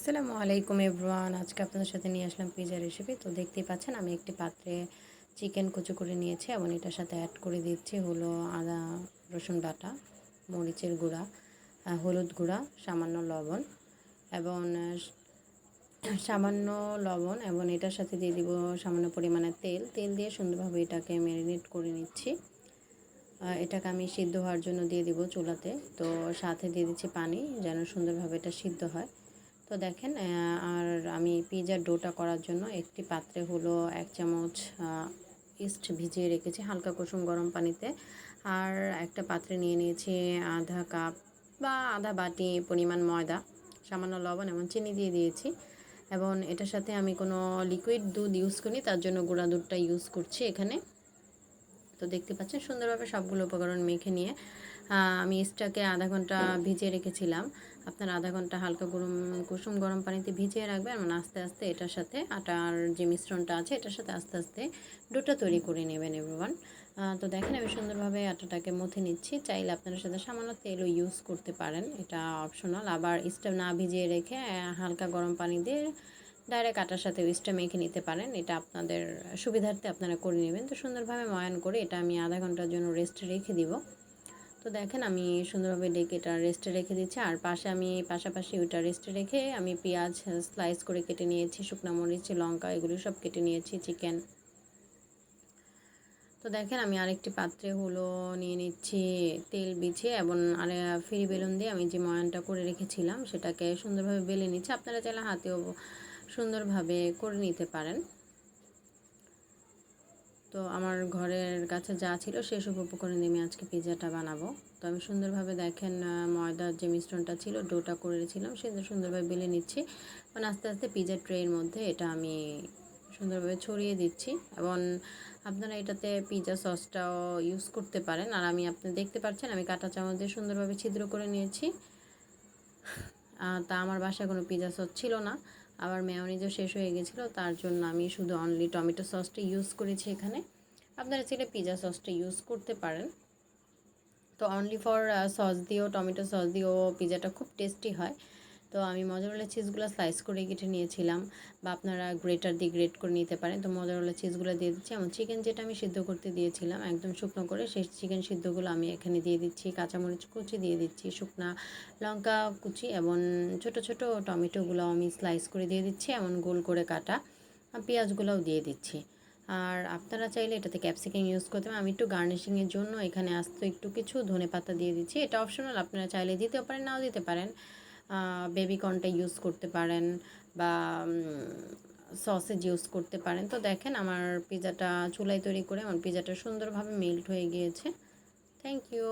আসসালামু আলাইকুম এভরান আজকে আপনাদের সাথে নিয়ে আসলাম পিজা রেসিপি তো দেখতেই পাচ্ছেন, আমি একটি পাত্রে চিকেন কুচু করে নিয়েছি এবং এটার সাথে অ্যাড করে দিচ্ছি হলো আদা, রসুন বাটা, মরিচের গুঁড়া হলুদ গুঁড়া, সামান্য লবণ এবং সামান্য লবণ এবং এটার সাথে দিয়ে দিব সামান্য পরিমাণে তেল। তেল দিয়ে সুন্দরভাবে এটাকে ম্যারিনেট করে নিচ্ছি। এটাকে আমি সিদ্ধ হওয়ার জন্য দিয়ে দিব চুলাতে। তো সাথে দিয়ে দিচ্ছি পানি, যেন সুন্দরভাবে এটা সিদ্ধ হয়। তো দেখেন আর আমি পিৎজার ডোটা করার জন্য একটি পাত্রে হলো এক চামচ ইস্ট ভিজিয়ে রেখেছি হালকা কুসুম গরম পানিতে। আর একটা পাত্রে নিয়ে নিয়েছি আধা কাপ বা আধা বাটি পরিমাণ ময়দা, সামান্য লবণ এবং চিনি দিয়ে দিয়েছি। এবং এটার সাথে আমি কোনো লিকুইড দুধ ইউজ করি তার জন্য গুঁড়া দুধটা ইউজ করছি এখানে। তো দেখতে পাচ্ছেন সুন্দরভাবে সবগুলো উপকরণ মেখে নিয়ে আমি ইস্টটাকে আধা ঘণ্টা ভিজিয়ে রেখেছিলাম। আপনার আধা ঘণ্টা হালকা গরম, কুসুম গরম পানিতে ভিজিয়ে রাখবেন এবং আস্তে আস্তে এটার সাথে আটার যে মিশ্রণটা আছে এটার সাথে আস্তে আস্তে ডোটা তৈরি করে নেবেন এভরিওয়ান তো দেখেন আমি সুন্দরভাবে আটাটাকে মথে নিচ্ছি। চাইলে আপনারা সাথে সামান্য তেলও ইউজ করতে পারেন। এটা অপশনাল আবার স্টোভ না ভিজিয়ে রেখে হালকা গরম পানি দিয়ে ডাইরেক্ট আটার সাথে উইস্টটা মেখে নিতে পারেন। এটা আপনাদের সুবিধার্থে আপনারা করে নেবেন। তো সুন্দরভাবে ময়ান করে এটা আমি আধা ঘণ্টার জন্য রেস্টে রেখে দিব। তো দেখেন আমি সুন্দরভাবে ডেকে এটা রেস্টে রেখে দিচ্ছি। আর পাশে আমি পাশাপাশি ওইটা রেস্টে রেখে আমি পেঁয়াজ স্লাইস করে কেটে নিয়েছি, শুকনো মরিচ, লঙ্কা, এগুলো সব কেটে নিয়েছি চিকেন তো দেখেন আমি আরেকটি পাত্রে হলো নিয়ে নিচ্ছি তেল বিছিয়ে এবং আর ফ্রি বেলুন দিয়ে আমি যে ময়ানটা করে রেখেছিলাম, সেটাকে সুন্দরভাবে বেলে নিচ্ছি। আপনারা চাইলে হাতেও সুন্দরভাবে করে নিতে পারেন। তো আমার ঘরের কাছে যা ছিল সেসব উপকরণ আমি আজকে পিৎজাটা বানাবো। তো আমি সুন্দরভাবে দেখেন ময়দার যে মিশ্রণটা ছিল, ডোটা করেছিলাম সেটা সুন্দরভাবে বেলে নিচ্ছি। এবং আস্তে আস্তে পিৎজা ট্রের মধ্যে এটা আমি সুন্দরভাবে ছড়িয়ে দিচ্ছি এবং আপনারা এটাতে পিৎজা সসটাও ইউজ করতে পারেন। আর আমি আপনি দেখতে পাচ্ছেন, আমি কাঁটা চামচ দিয়ে সুন্দরভাবে ছিদ্র করে নিয়েছি। তা আমার বাসায় কোনো পিৎজা সস ছিল না। আবার মেয়নিজও শেষ হয়ে গেছিল, তার জন্য আমি শুধু অনলি টমেটো সসটা ইউজ করেছি এখানে। আপনারা চাইলে পিজা সসটা ইউজ করতে পারেন। তো অনলি ফর সস দিয়েও, টমেটো সস দিয়েও পিজাটা খুব টেস্টি হয়। তো আমি মজারোলা চিজগুলো স্লাইস করে কেটে নিয়েছিলাম। বা আপনারা গ্রেটার দিয়ে গ্রেট করে নিতে পারেন। তো মজারোলা চিজগুলো দিয়ে দিচ্ছি। এবং চিকেন যেটা আমি সিদ্ধ করতে দিয়েছিলাম, একদম শুকনো করে, সেই চিকেন সিদ্ধগুলো আমি এখানে দিয়ে দিচ্ছি। কাঁচামরিচ কুচি দিয়ে দিচ্ছি, শুকনা লঙ্কা কুচি এবং ছোট ছোট টমেটোগুলো আমি স্লাইস করে দিয়ে দিচ্ছি। এমন গোল করে কাটা। পেঁয়াজগুলোও দিয়ে দিচ্ছি। আর আপনারা চাইলে এটাতে ক্যাপসিকাম ইউজ করতে পারেন। আমি একটু গার্নিশিংয়ের জন্য এখানে আস্ত একটু কিছু ধনে পাতা দিয়ে দিচ্ছি। এটা অপশনাল আপনারা চাইলে দিতেও পারেন, নাও দিতে পারেন। বেবি কর্নটা ইউজ করতে পারেন বা সসেজ ইউজ করতে পারেন। তো দেখেন আমার পিৎজাটা চুলায় তৈরি করে আমার পিৎজাটা সুন্দরভাবে মেল্ট হয়ে গিয়েছে। Thank you